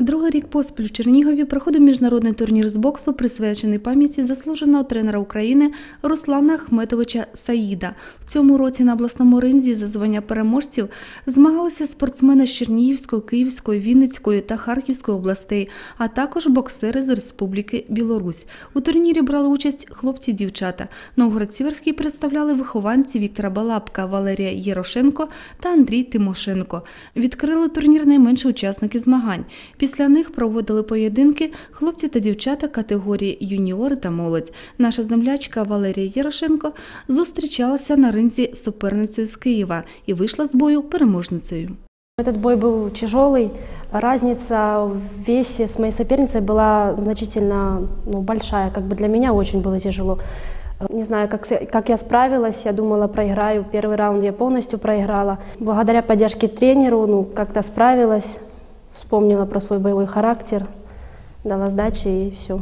Другий рік поспіль в Чернігові проходив міжнародний турнір з боксу, присвячений пам'яті заслуженого тренера України Руслана Ахметовича Саїда. В цьому році на обласному ринзі за звання переможців змагалися спортсмени з Чернігівської, Київської, Вінницької та Харківської областей, а також боксери з Республіки Білорусь. У турнірі брали участь хлопці-дівчата. Новгород-Сіверський представляли вихованці Віктора Балапка, Валерія Єрошенко та Андрій Тимошенко. Відкрили турнір найменші учасники змагань. Після них проводили поєдинки хлопці та дівчата категорії юніори та молодь. Наша землячка Валерія Єрошенко зустрічалася на ринзі з суперницею з Києва і вийшла з бою переможницею. Этот бой был тяжелый. Разница в весе с моей соперницей была значительно ну, большая. Как бы для меня очень было тяжело. Не знаю, как, с- как я справилась. Я думала, проиграю. Первый раунд я полностью проиграла. Благодаря поддержке тренеру, ну, как-то справилась. Вспомнила про свой боевой характер, дала сдачи и все.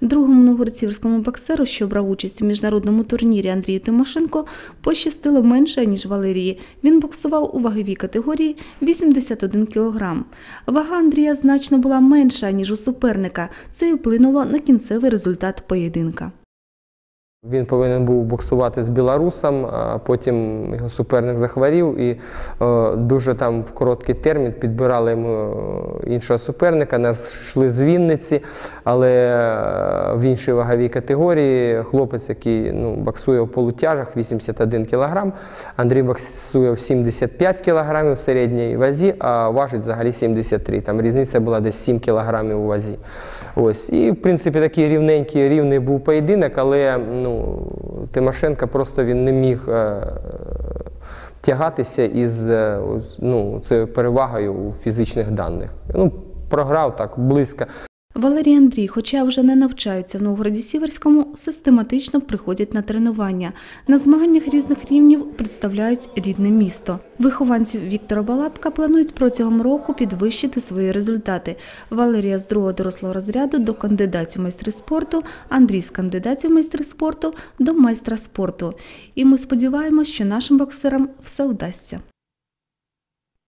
Другому новгородцівському боксеру, що брав участь у міжнародному турнірі Андрію Тимошенко, пощастило менше, ніж Валерії. Він боксував у ваговій категорії 81 кг. Вага Андрія значно була менша, ніж у суперника. Це й вплинуло на кінцевий результат поєдинка. Він повинен був боксувати з білорусом, а потім його суперник захворів і е, дуже там в короткий термін підбирали йому е, іншого суперника. Нас йшли з Вінниці, але е, в іншій ваговій категорії хлопець, який ну, боксує в полутяжах 81 кг, Андрій боксує в 75 кг в середній вазі, а важить взагалі 73. Там різниця була десь 7 кг у вазі. Ось. І, в принципі, такий рівненький, рівний був поєдинок, але ну, Тимошенко просто він не міг е, тягатися із е, ну, цією перевагою у фізичних даних. Ну, програв так близько. Валерій Андрій, хоча вже не навчаються в Новгороді Сіверському, систематично приходять на тренування. На змаганнях різних рівнів представляють рідне місто. Вихованці Віктора Балапка планують протягом року підвищити свої результати. Валерія з другого дорослого розряду до кандидатів майстри спорту, Андрій з кандидатів майстри спорту до майстра спорту. І ми сподіваємось, що нашим боксерам все вдасться.